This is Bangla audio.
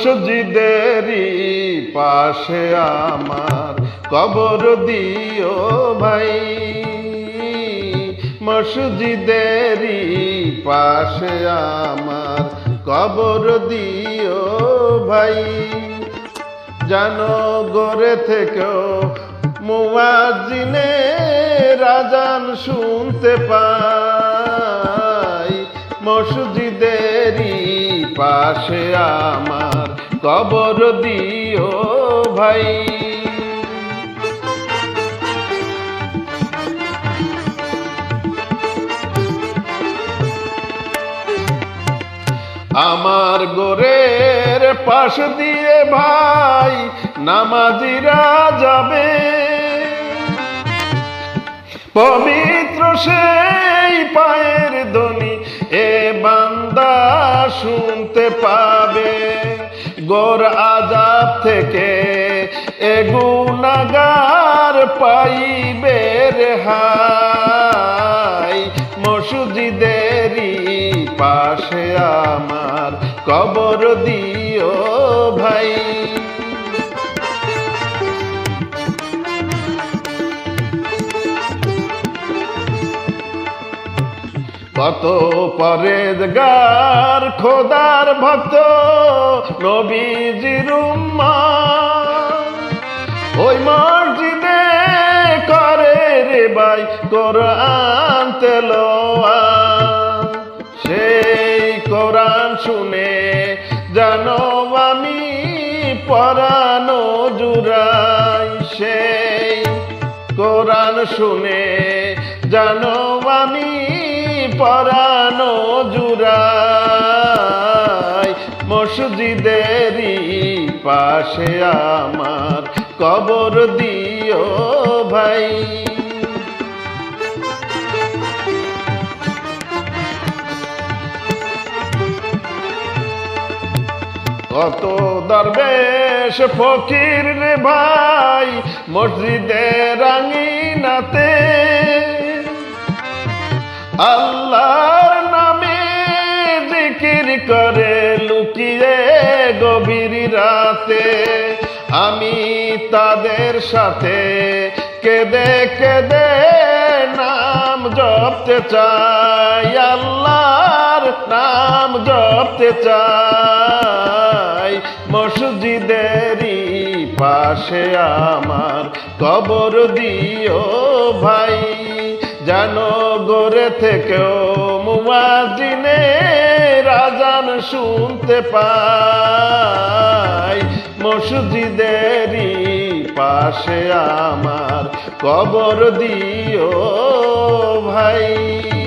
মসজিদেরই পাশে আমার কবর দিও ভাই মসজিদেরই পাশে আমার কবর দিও ভাই জানো গড়ে থেকেও মুয়াজিনে রাজান শুনতে পাই। মসজিদেরই পাশে আমার কবর দিও ভাই। আমার গোরের পাশ দিয়ে ভাই নামাজিরা যাবে। পবিত্র সেই পায়ের ধ্বনি এ বান্দা শুনতে পাবে। গোর আজাব থেকে এ গুনাগার পাইবে রেহাই। কবর দিও ভাই কত পরেজগার, খোদার ভক্ত, নবীজির। ওই মসজিদে করে রে ভাই, কোরআন তেলোয়া শুনে, জানো আমি পরানো জুড়াই সেই কোরআন শুনে, জানো আমি পরানো জুড়াই মসজিদেরই পাশে আমার কবর দিও ভাই। কত দরবেশ ফকির রে ভাই, মসজিদে রাঙিনাতে। আল্লাহর নামে জিকির করে লুকিয়ে গভীর রাতে। আমি তাদের সাথে কেঁদে কেঁদে নাম জপতে চাই আল্লাহর নাম জপতে চাই। মসজিদেরই পাশে আমার কবর দিও ভাই। জানো গোরে থেকেও মুয়াজিনে রাজান শুনতে পাই। মসজিদেরই পাশে আমার কবর দিও ভাই।